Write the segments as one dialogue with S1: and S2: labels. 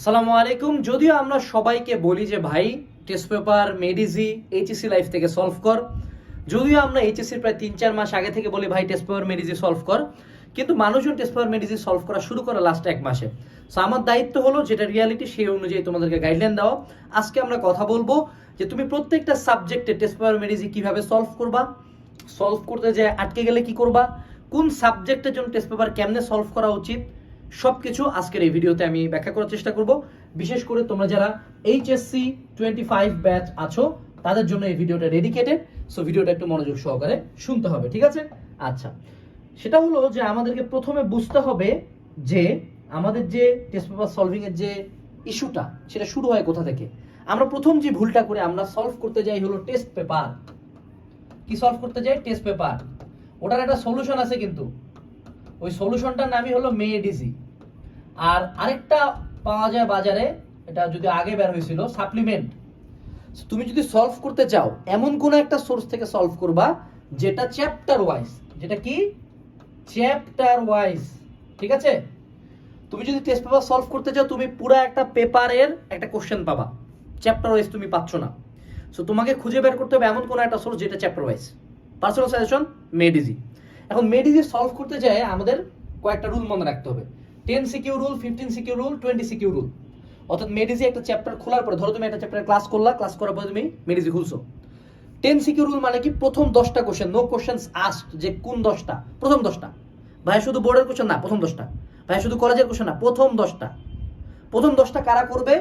S1: আসসালামু আলাইকুম। যদিও আমরা সবাইকে বলি যে ভাই টেস্ট পেপার মেডিজি এইচএসি লাইফ থেকে সলভ কর। যদিও আমরা এইচএসসির প্রায় তিন চার মাস আগে থেকে বলি ভাই টেস্ট পেপার মেডিজি সলভ কর। কিন্তু মানুষজন টেস্ট পেপার মেডিজি সলভ করা শুরু করে লাস্ট এক মাসে। সো আমার দায়িত্ব হলো যেটা রিয়ালিটি সেই অনুযায়ী তোমাদেরকে গাইডলাইন দেওয়া। আজকে আমরা কথা বলব যে তুমি প্রত্যেকটা সাবজেক্টে টেস্ট পেপার মেডিজি কীভাবে সলভ করবা? সলভ করতে যে আটকে গেলে কি করবা? কোন সাবজেক্টের জন্য টেস্ট পেপার কেমনে সলভ করা উচিত? সবকিছু আজকের এই ভিডিওতে আমি ব্যাখ্যা করার চেষ্টা করব। বিশেষ করে তোমরা যারা এইচএসসি টোয়েন্টি ফাইভ ব্যাচ আছো, তাদের জন্য এই ভিডিওটা ডেডিকেটেড সো ভিডিওটা একটু মনোযোগ সহকারে শুনতে হবে, ঠিক আছে? আচ্ছা সেটা হলো যে আমাদেরকে প্রথমে বুঝতে হবে যে আমাদের যে টেস্ট পেপার সলভিং এর যে ইস্যুটা, সেটা শুরু হয় কোথা থেকে? আমরা প্রথম যে ভুলটা করে আমরা সলভ করতে যাই হলো টেস্ট পেপার কি সলভ করতে যাই? টেস্ট পেপার ওটার একটা সলিউশন আছে কিন্তু। ওই সলিউশনটার নামই হলো মেডিসি আর আরেকটা পাওয়া যায় বাজারে, এটা যদি আগে বের হয়েছিল সাপ্লিমেন্ট তুমি যদি সলভ করতে চাও, এমন কোন একটা সোর্স থেকে সলভ করবা, যেটা চ্যাপ্টার ওয়াইজ যেটা কি? চ্যাপ্টার ওয়াইজ ঠিক আছে? তুমি যদি টেস্ট পেপার সলভ করতে চাও, তুমি পুরো একটা পেপারের একটা কোশ্চেন পাবা। চ্যাপ্টার ওয়াইজ তুমি পাচ্ছ না। সো তোমাকে খুঁজে বের করতে হবে এমন কোন একটা সোর্স যেটা চ্যাপ্টার ওয়াইজ পার্সোনাল সাজেশন মেডিজি এখন মেডিজি সলভ করতে যায় আমাদের কয়েকটা রুল মনে রাখতে হবে। Ten CQ rule fifteen CQ rule twenty CQ rule অর্থাৎ মেডিজি একটা চ্যাপ্টার খোলার পরে, ধরো তুমি একটা চ্যাপ্টার ক্লাস করলা ক্লাস করার পরে তুমি মেডিজি খুলছো। টেন সিকিউ রুল মানে কি? প্রথম দশটা কোশ্চেন নো কোশ্চেন আস্ট যে কোন দশটা? প্রথম দশটা। ভাই, শুধু বোর্ডের কোশ্চেন না, প্রথম দশটা। ভাই, শুধু কলেজের কোশ্চেন না, প্রথম দশটা। প্রথম দশটা কারা করবে?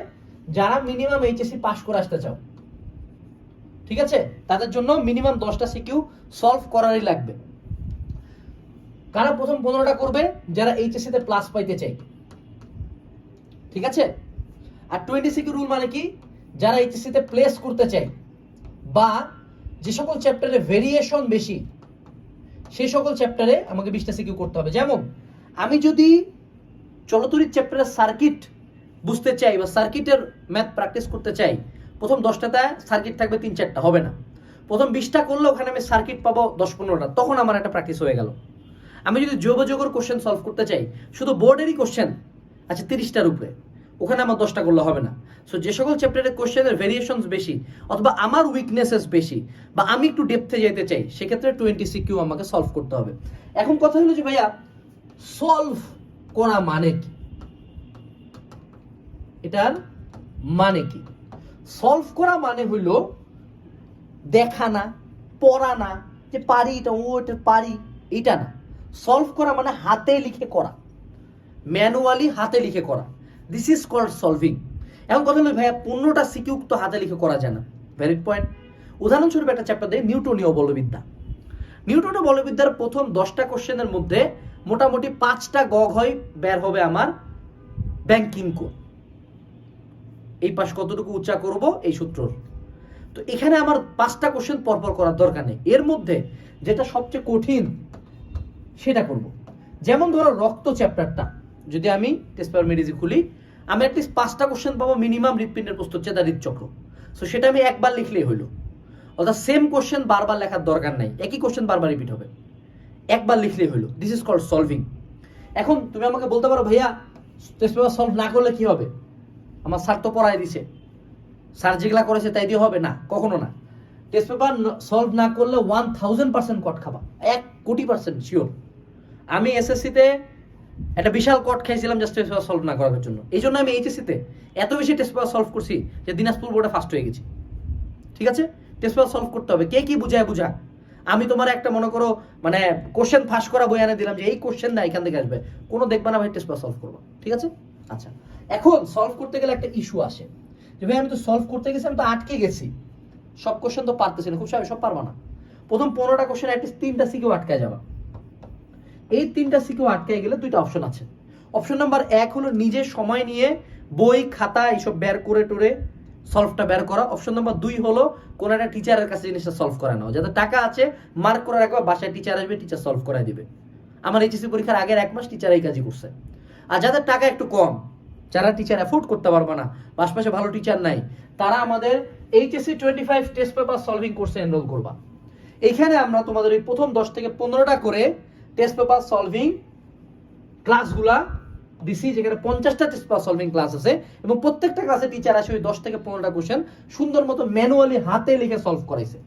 S1: যারা মিনিমাম এইচএসসি পাস করে আসতে চাও। ঠিক আছে? তাদের জন্য মিনিমাম দশটা সিকিউ সলভ করারই লাগবে। কারা প্রথম পনেরোটা করবে? যারা এইচএসসি তে প্লাস পাইতে চাই ঠিক আছে? আর টোয়েন্টি সিকিউ রুল মানে কি? যারা এইচএসসি তে প্লেস করতে চাই বা যে সকল চ্যাপ্টারে ভেরিয়েশন বেশি, সেই সকল চ্যাপ্টারে আমাকে বিশটা সিকিউ করতে হবে। যেমন, আমি যদি চলতরির চ্যাপ্টারের সার্কিট বুঝতে চাই, বা সার্কিটের ম্যাথ প্র্যাকটিস করতে চাই, প্রথম দশটাতে সার্কিট থাকবে তিন চারটা, হবে না। প্রথম বিশটা করলে ওখানে আমি সার্কিট পাবো দশ পনেরোটা, তখন আমার একটা প্র্যাকটিস হয়ে গেল। আমি যদি যোগযোগের কোশ্চেন সলভ করতে চাই, শুধু বোর্ডেরই কোশ্চেন আচ্ছা তিরিশটার উপরে। ওখানে আমার দশটা করলে হবে না। সো যে সকল চ্যাপ্টারের কোশ্চেনের ভেরিয়েশনস বেশি, অথবা আমার উইকনেসেস বেশি, বা আমি একটু ডেপথে যেতে চাই, সেক্ষেত্রে টোয়েন্টি সিকিউ আমাকে সলভ করতে হবে। এখন কথা হলো যে, ভাইয়া সলভ করা মানে কি? এটার মানে কি? সলভ করা মানে হইল দেখা না পড়া না যে পারি এটা, ও এটা পারি, এটা না। সলভ করা মানে হাতে লিখে করা। ম্যানুয়ালি হাতে লিখে করা। দিস ইজ কল্ড সলভিং এখন কথা হলো, ভাইয়া পনেরোটা সিকিউ তো হাতে লিখে করা যায় না। ভ্যালিড পয়েন্ট উদাহরণস্বরূপ একটা চ্যাপ্টার দেয় নিউটনীয় বলবিদ্যা। নিউটনীয় বলবিদ্যার প্রথম দশটা কোশ্চেনের মধ্যে মোটামুটি পাঁচটা গগ হয়, বের হবে আমার ব্যাংকিং কোড এই পাশ কতটুকু উচ্চা করব? এই সূত্রর। তো এখানে আমার পাঁচটা কোশ্চেন পরপর করার দরকার নেই। এর মধ্যে যেটা সবচেয়ে কঠিন সেটা করব। যেমন ধরো রক্ত চ্যাপ্টারটা যদি আমি টেস্ট পেপার খুলি, আমি অ্যাটলিস্ট পাঁচটা কোশ্চেন পাবো মিনিমাম হৃৎপিণ্ডের প্রস্তুত চেতা হৃদচক্র সো সেটা আমি একবার লিখলেই হইল অর্থাৎ সেম কোশ্চেন বারবার লেখার দরকার নাই, একই কোশ্চেন বারবার রিপিট হবে। একবার লিখলেই হইল দিস ইজ কল্ড সলভিং এখন তুমি আমাকে বলতে পারো, ভাইয়া টেস্ট পেপার সলভ না করলে কি হবে? আমার স্যার তো পড়াই দিছে। স্যার যেগুলা করেছে তাই দিয়ে হবে না? কখনো না। টেস্ট পেপার সলভ না করলে ওয়ান থাউজেন্ড পার্সেন্ট কট খাবা। এক কোটি পার্সেন্ট শিওর আমি এসএসসিতে একটা বিশাল কট খাইছিলাম জাস্ট টেস্ট সলভ না করার জন্য। এই জন্য আমি এইচএসসিতে এত বেশি টেস্ট পেপার সলভ করছি যে দিনাজপুর বোর্ডে ফার্স্ট হয়ে গেছি। ঠিক আছে? টেস্ট পেপার সলভ করতে হবে। কে কি বুঝায় বুঝা? আমি তোমার একটা মনে করো মানে কোশ্চেন ফাঁস করা বই এনে দিলাম যে এই কোশ্চেন না এখান থেকে আসবে। কোনো দেখবে না ভাই টেস্ট পেপার সলভ করব। ঠিক আছে? আচ্ছা। এখন সলভ করতে গেলে একটা ইস্যু আসে। যে ভাই আমি তো সলভ করতে গেছি, আমি তো আটকে গেছি। সব কোশ্চেন তো পারতেছি না। খুব সব পারব না। প্রথম পনেরোটা কোশ্চেন অ্যাটলিস্ট তিনটা সিকেও আটকায় যাবা। এই তিনটা সিকেও আটকে গেলে দুইটা অপশন আছে। অপশন নাম্বার এক হলো নিজে সময় নিয়ে বই, খাতা এইসব বের করে টোরে সলভটা বের করা। অপশন নাম্বার দুই হলো কোন একটা টিচারের কাছে জিনিসটা সলভ করা নাও যাতে টাকা আছে মার্ক করে রাখবা বাসায় টিচার আসবে টিচার সলভ করাই দিবে। আমার এইচএসসি পরীক্ষার আগের এক মাস টিচার এই কাজই করছে। আর যাদের টাকা একটু কম, যারা টিচার অ্যাফোর্ড করতে পারবে না আশপাশে ভালো টিচার নাই, তারা আমাদের HSC twenty five test paper solving কোর্সে এনরোল করবা। এইখানে আমরা তোমাদের ওই প্রথম দশ থেকে পনেরোটা করে টেস্ট পেপার সলভিং ক্লাসগুলা দিছি, যেখানে পঞ্চাশটা টেস্ট পেপার সলভিং ক্লাস আছে এবং প্রত্যেকটা ক্লাসে টিচার আসে ওই দশ থেকে পনেরোটা কোশ্চেন সুন্দর মতো ম্যানুয়ালি হাতে লিখে সলভ করাইছে।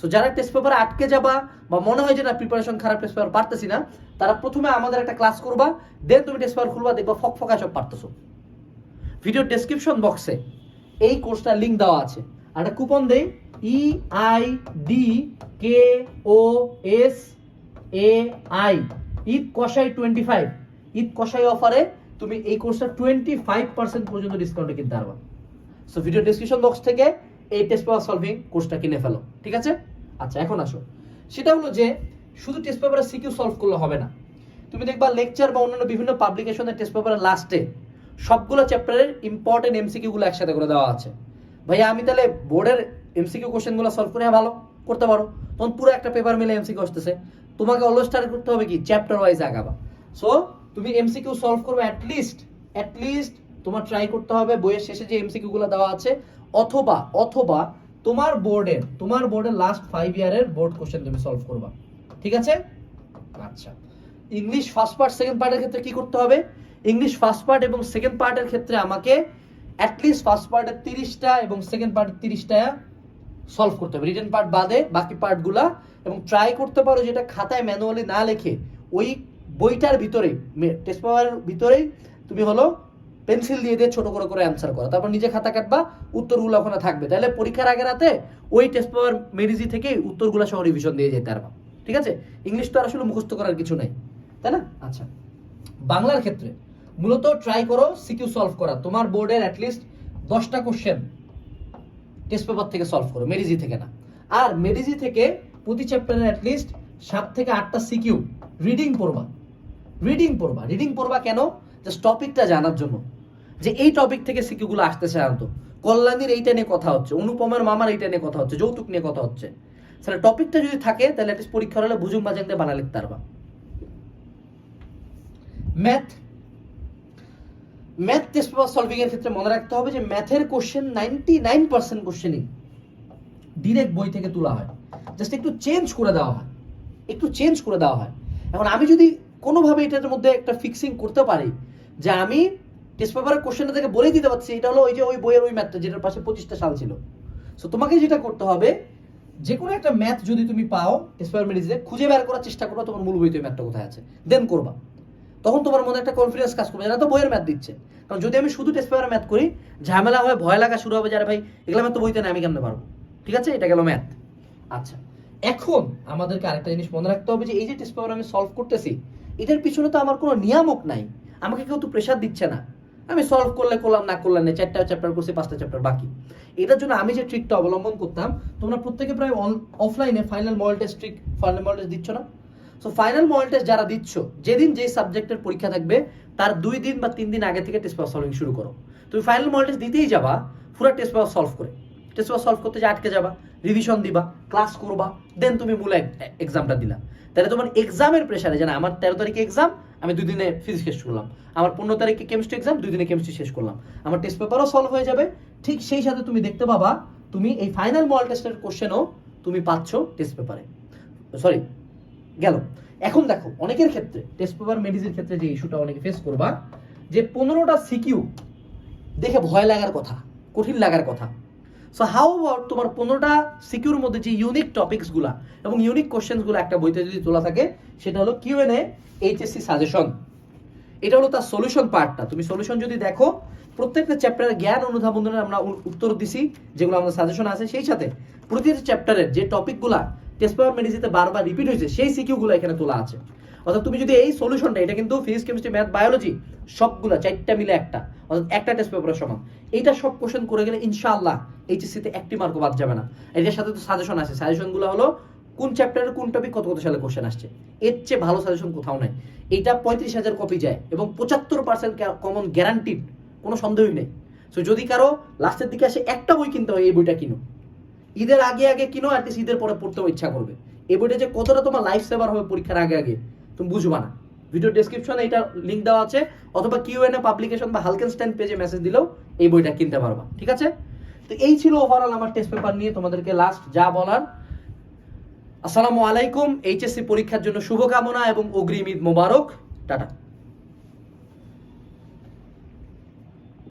S1: সো যারা টেস্ট পেপারে আটকে যাবা বা মনে হয় যে না প্রিপারেশন খারাপ টেস্ট পেপার পারতেছি না, তারা প্রথমে আমাদের একটা ক্লাস করবা দেন তুমি টেস্ট পেপার খুলবা, দেখবা ফক ফকা সব পারতেছো। ভিডিও ডেসক্রিপশন বক্সে এই কোর্সটার লিংক দেওয়া আছে। আর একটা কুপন দেই E I D K O S A I Eid কষাই টোয়েন্টি ফাইভ ঈদ কষাই অফারে তুমি এই কোর্সটা টোয়েন্টি ফাইভ পার্সেন্ট পর্যন্ত ডিসকাউন্টে কিনতে পারবা। সো ভিডিও ডেসক্রিপশন বক্স থেকে এই টেস্ট পেপার সলভিং কোর্সটা কিনে ফেলো, ঠিক আছে? আচ্ছা এখন আসো। সেটা হলো যে, শুধু টেস্ট পেপারে সিকিউ সলভ করলে হবে না। তুমি দেখবা লেকচার বা অন্যান্য বিভিন্ন পাবলিকেশনের টেস্ট পেপারের লাস্টে সবগুলো চ্যাপ্টারের ইম্পর্টেন্ট এমসিকিউ গুলো একসাথে করে দেওয়া আছে। ভাইয়া, আমি তাহলে বোর্ডের এমসিকিউ কোশ্চেনগুলো সলভ করে ভালো করতে পারো। তখন পুরো একটা পেপার মিলে এমসিকিউ আসতেছে। তোমাকে অলওয়েজ টার্গেট করতে হবে কি? চ্যাপ্টার ওয়াইজ আগাবা। সো তুমি এমসিকিউ সলভ করবে অ্যাটলিস্ট অ্যাটলিস্ট তোমার ট্রাই করতে হবে বইয়ের শেষে যে এমসিকিউ গুলো দেওয়া আছে, অথবা অথবা তোমার বোর্ডের তোমার বোর্ডের লাস্ট ফাইভ ইয়ারের বোর্ড কোশ্চেন তুমি সলভ করবা। ঠিক আছে? আচ্ছা। ইংলিশ ফার্স্ট পার্ট সেকেন্ড পার্টের ক্ষেত্রে কি করতে হবে? ইংলিশ ফার্স্ট পার্ট এবং সেকেন্ড পার্টের ক্ষেত্রে আমাকে অ্যাটলিস্ট ফার্স্ট পার্টের তিরিশটা এবং সেকেন্ড পার্টের তিরিশটা সলভ করতে হবে। রিটেন পার্ট বাদে বাকি পার্টগুলা এবং ট্রাই করতে পারো যেটা খাতায় ম্যানুয়ালি না লেখে, ওই বইটার ভিতরে টেস্ট পেপারের ভিতরেই তুমি হলো পেন্সিল দিয়ে দিয়ে ছোট করে করে অ্যান্সার করো। তারপর নিজে খাতা কাটবা উত্তরগুলো ওখানে থাকবে। তাহলে পরীক্ষার আগের রাতে ওই টেস্ট পেপার মেরিজি থেকে উত্তরগুলো সহ রিভিশন দিয়ে যেতে পারবা। ঠিক আছে? ইংলিশ তো আর আসলে মুখস্থ করার কিছু নাই, তাই না? আচ্ছা। বাংলার ক্ষেত্রে মূলত ট্রাই করো সিকিউ সলভ করা। তোমার বোর্ডের অ্যাটলিস্ট দশটা কোশ্চেন টেস্ট পেপার থেকে সলভ করো মেডিজি থেকে না। আর মেডিজি থেকে প্রতি চ্যাপ্টারের অ্যাটলিস্ট সাত থেকে আটটা সিকিউ রিডিং পড়বা। রিডিং পড়বা। রিডিং পড়বা কেন? জাস্ট টপিকটা জানার জন্য। যে এই টপিক থেকে সিকিউগুলো আসতেছে আনতো কল্যাণীর এইটা নিয়ে কথা হচ্ছে, অনুপমের মামার এইটা নিয়ে কথা হচ্ছে, যৌতুক নিয়ে কথা হচ্ছে। তাহলে টপিকটা যদি থাকে, তাহলে অ্যাটলিস্ট পরীক্ষার হলে বুঝুম বাজাংতে বানা লিখতে পারবা math math test paper solving এর ক্ষেত্রে মনে রাখতে হবে যে ম্যাথের কোশ্চেন নাইনটি নাইন পার্সেন্ট কোশ্চেনই ডিরেক্ট বই থেকে তোলা হয়। জাস্ট একটু চেঞ্জ করে দেওয়া হয়। একটু চেঞ্জ করে দেওয়া হয়। এখন আমি যদি কোনোভাবে এটার মধ্যে একটা ফিক্সিং করতে পারি, যে আমি টেস্ট পেপারের কোশ্চেনটা থেকে বলে দিতে পারছি, এটা হলো ওই যে ওই বইয়ের ওই ম্যাথটা যেটার পাশে পঁচিশটা সাল ছিল। সো তোমাকে যেটা করতে হবে, যে কোনো একটা ম্যাথ যদি তুমি পাও টেস্ট পেপার মেডিসে খুঁজে বের করার চেষ্টা করো, তোমার মূল বইতে ম্যাথটা কোথায় আছে। দেন করবা। তখন তোমার মনে একটা কনফিডেন্স কাজ করবে। যারা তো বইয়ের ম্যাথ দিচ্ছে। কারণ যদি আমি শুধু টেস্ট পেপারে ম্যাথ করি, ঝামেলা হয় ভয় লাগা শুরু হবে যারা ভাই, এগুলো ম্যাথ তো বইতে না আমি কেমনে পারব? ঠিক আছে? এটা গেল ম্যাথ আচ্ছা। এখন আমাদেরকে আরেকটা জিনিস মনে রাখতে হবে যে, এই যে টেস্ট পেপার আমি সলভ করতেছি এটার পিছনে তো আমার কোনো নিয়ামক নাই। আমাকে কেউ তো প্রেশার দিচ্ছে না। আমি সলভ করলে করলাম, না করলাম না চারটা চ্যাপ্টার করছি, পাঁচটা চ্যাপ্টার বাকি। এটার জন্য আমি যে ট্রিকটা অবলম্বন করতাম, তোমরা প্রত্যেকে প্রায় অফলাইনে final model test trick final model test দিচ্ছ না? সো ফাইনাল মডেল টেস্ট যারা দিচ্ছ, যেদিন যে সাবজেক্টের পরীক্ষা থাকবে, তার দুই দিন বা তিন দিন আগে থেকে টেস্ট পেপার সলভিং শুরু করো। তুমি ফাইনাল মডেল টেস্ট দিতেই যাবা, পুরো টেস্ট পেপার সলভ করে। টেস্ট পেপার সলভ করতে যে আটকে যাবা রিভিশন দিবা ক্লাস করবা দেন তুমি মূল এক্সামটা দিলা। তাহলে তোমার এক্সামের প্রেশারে জানা, আমার তেরো তারিখে এক্সাম আমি দুই দিনে ফিজিক্স শেষ করলাম। আমার পনেরো তারিখে কেমিস্ট্রি এক্সাম দুই দিনে কেমিস্ট্রি শেষ করলাম। আমার টেস্ট পেপারও সলভ হয়ে যাবে। ঠিক সেই সাথে তুমি দেখতে পাবা, তুমি এই ফাইনাল মডেল টেস্টের কোশ্চেনও তুমি পাচ্ছ টেস্ট পেপারে সরি গেল। এখন দেখো, অনেকের ক্ষেত্রে টেস্ট পেপার মেডিসির ক্ষেত্রে যে ইস্যুটা অনেকে ফেস করবা, যে পনেরোটা সিকিউ দেখে ভয় লাগার কথা, কঠিন লাগার কথা। সো হাউ অ্যাবাউট তোমার পনেরোটা সিকিউর মধ্যে যে ইউনিক টপিকসগুলা এবং ইউনিক কোশ্চেন্সগুলো একটা বইতে যদি তোলা থাকে, সেটা হলো কিউ এন এইচএসসি সাজেশন এটা হলো তার সলিউশন পার্টটা তুমি সলিউশন যদি দেখো, প্রত্যেকটা চ্যাপ্টারের জ্ঞান অনুধাবনের আমরা উত্তর দিছি, যেগুলো আমাদের সাজেশন আছে, সেই সাথে প্রতিটা চ্যাপ্টারের যে টপিকগুলা টেস্ট পেপার মেডিসিতে বারবার রিপিট হয়েছে, সেই সিকিউগুলো এখানে তোলা আছে। অর্থাৎ তুমি যদি এই সলিউশনটা এটা কিন্তু ফিজিক্স কেমিস্ট্রি ম্যাথ বায়োলজি সবগুলা, চারটা মিলে একটা, অর্থাৎ একটা টেস্ট পেপারের সমান। এইটা সব কোশ্চেন করে গেলে ইনশাআল্লাহ এইচএসসিতে একটি মার্কও বাদ যাবে না। এটার সাথে তো সাজেশন আছে। সাজেশনগুলো হলো, কোন চ্যাপ্টারের কোন টপিক কত কত সালে কোশ্চেন আসছে? এর চেয়ে ভালো সাজেশন কোথাও নাই। এইটা পঁয়ত্রিশ হাজার কপি যায় এবং পঁচাত্তর পার্সেন্ট কমন গ্যারান্টিড কোনো সন্দেহই নেই। সো যদি কারও লাস্টের দিকে আসে, একটা বই কিনতে হয়, এই বইটা কিনো ঈদের আগে আগে কিনো অ্যাটলিস্ট ঈদের পরে পড়তেও ইচ্ছা করবে। এই বইটা যে কতটা তোমার লাইফ সেভার হবে পরীক্ষার আগে আগে, তুমি বুঝবা না। ভিডিও ডেসক্রিপশনে এটা লিংক দেওয়া আছে, অথবা কিউ এন পাবলিকেশন বা হালকেন স্ট্যান্ড পেজে মেসেজ দিলেও এই বইটা কিনতে পারবা, ঠিক আছে? তো এই ছিল ওভারঅল আমার টেস্ট পেপার নিয়ে তোমাদেরকে লাস্ট যা বলার। আসসালামু আলাইকুম এইচএসসি পরীক্ষার জন্য শুভকামনা এবং অগ্রিম ঈদ মোবারক। টাটা।